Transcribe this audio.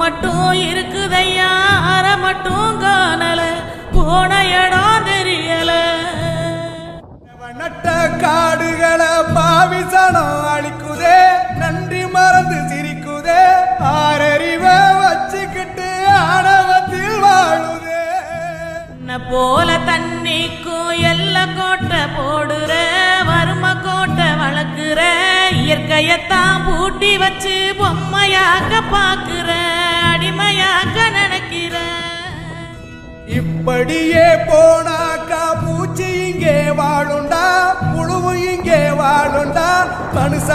மட்டும் இருக்குதையா? அற மட்டும் காணல. போன இடம் தெரியல. நட்ட காடுகளை பாவிசனம் அழிக்குதே. நன்றி மறந்து சிரிக்குதே. ஆறறிவ வச்சுக்கிட்டு ஆணவத்தில் வாழுதே. போல தண்ணிக்கும் எல்ல கோட்டை போடுற வறும கோட்டை வளர்க்குற இயற்கையத்தான் பூட்டி வச்சு பொம்மையாக்க பாக்குற இப்படியே போனாக்கா பூச்சி இங்கே வாழுண்டா புழுவும் இங்கே வாழுண்டா மனுஷ